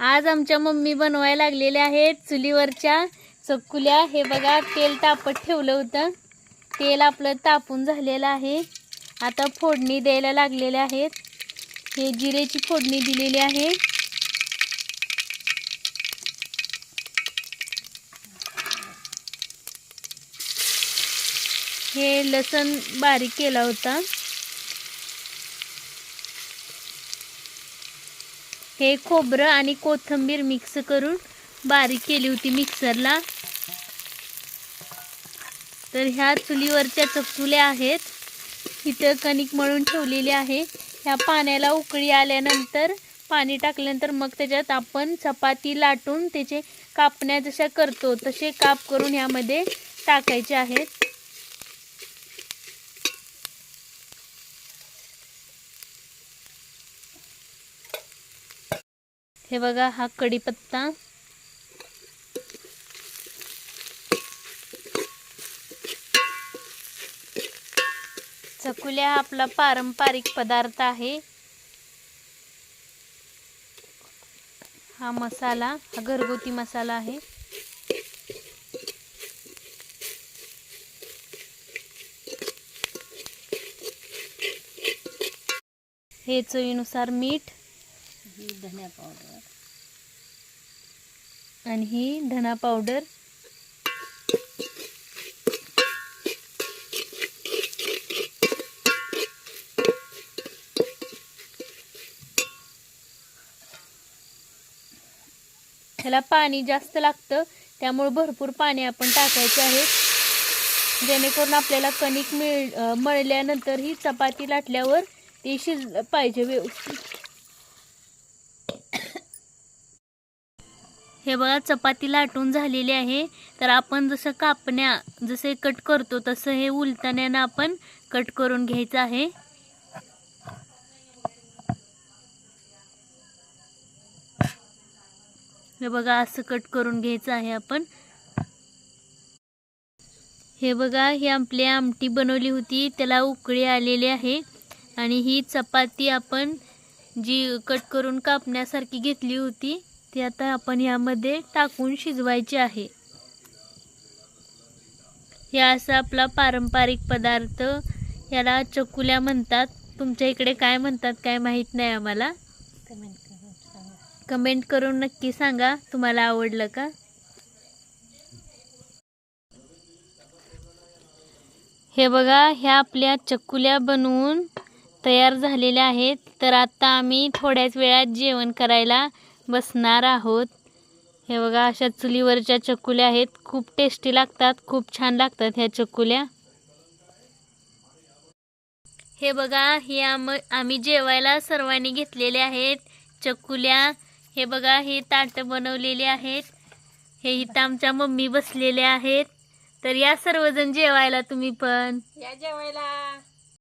आज आमच्या मम्मी बनवायला लागलेल्या आहेत चुलीवरच्या चकुल्या. हे बघा तेल तापत ठेवलं होतं. तेल आपलं तापून झालेलं आहे. आता फोडणी द्यायला लागलेले आहेत. हे जिरेची फोडणी दिलेली आहे. हे लसण बारीक केला होता. हे खोबरं आणि कोथिंबीर मिक्स करून बारीक केली होती मिक्सरला. तर ह्या चुलीवरच्या चकुल्या आहेत. इथं कणिक मळून ठेवलेली आहे. ह्या पाण्याला उकळी आल्यानंतर पाणी टाकल्यानंतर मग त्याच्यात आपण चपाती लाटून त्याचे कापण्या जशा करतो तसे काप करून ह्यामध्ये टाकायचे आहेत. हे बघा हा कढीपत्ता. चकुल्या हा आपला पारंपरिक पदार्थ आहे. हा मसाला हा घरगुती मसाला आहे. हे चवीनुसार मीठ ही धनिया पावडर आणि ही धना पावडर ह्याला पाणी जास्त लागतं त्यामुळे भरपूर पाणी आपण टाकायचे आहे. जेणेकरून आपल्याला कणिक मिळ मळल्यानंतर ही चपाती लाटल्यावर ती शिज पाहिजे व्यवस्थित. हे बघा चपाती लाटून झालेली आहे. तर आपण जसं कापण्या जसे कट करतो तसं हे उलताण्यानं आपण कट करून घ्यायचं आहे. हे बघा असं कट करून घ्यायचं आहे आपण. हे बघा ही आपली आमटी बनवली होती. त्याला उकळी आलेली आहे. आणि ही चपाती आपण जी कट करून कापण्यासारखी घेतली होती. ती आता आपण यामध्ये टाकून शिजवायची आहे. हे असा आपला पारंपरिक पदार्थ याला चकुल्या म्हणतात. तुमच्या इकडे काय म्हणतात काय माहीत नाही आम्हाला. कमेंट करून सांगा. कमेंट करून नक्की सांगा. तुम्हाला आवडलं का? हे बघा ह्या आपल्या चकुल्या बनवून तयार झालेल्या आहेत. तर आता आम्ही थोड्याच वेळात जेवण करायला बसणार आहोत. हे बघा अशा चुलीवरच्या चकुल्या आहेत. खूप टेस्टी लागतात खूप छान लागतात ह्या चकुल्या. हे बघा हे आम आम्ही जेवायला सर्वांनी घेतलेले आहेत चकुल्या. हे बघा हे ताटं बनवलेले आहेत. हे इथं आमच्या मम्मी बसलेल्या आहेत. तर या सर्वजण जेवायला तुम्ही पण. या जेवायला.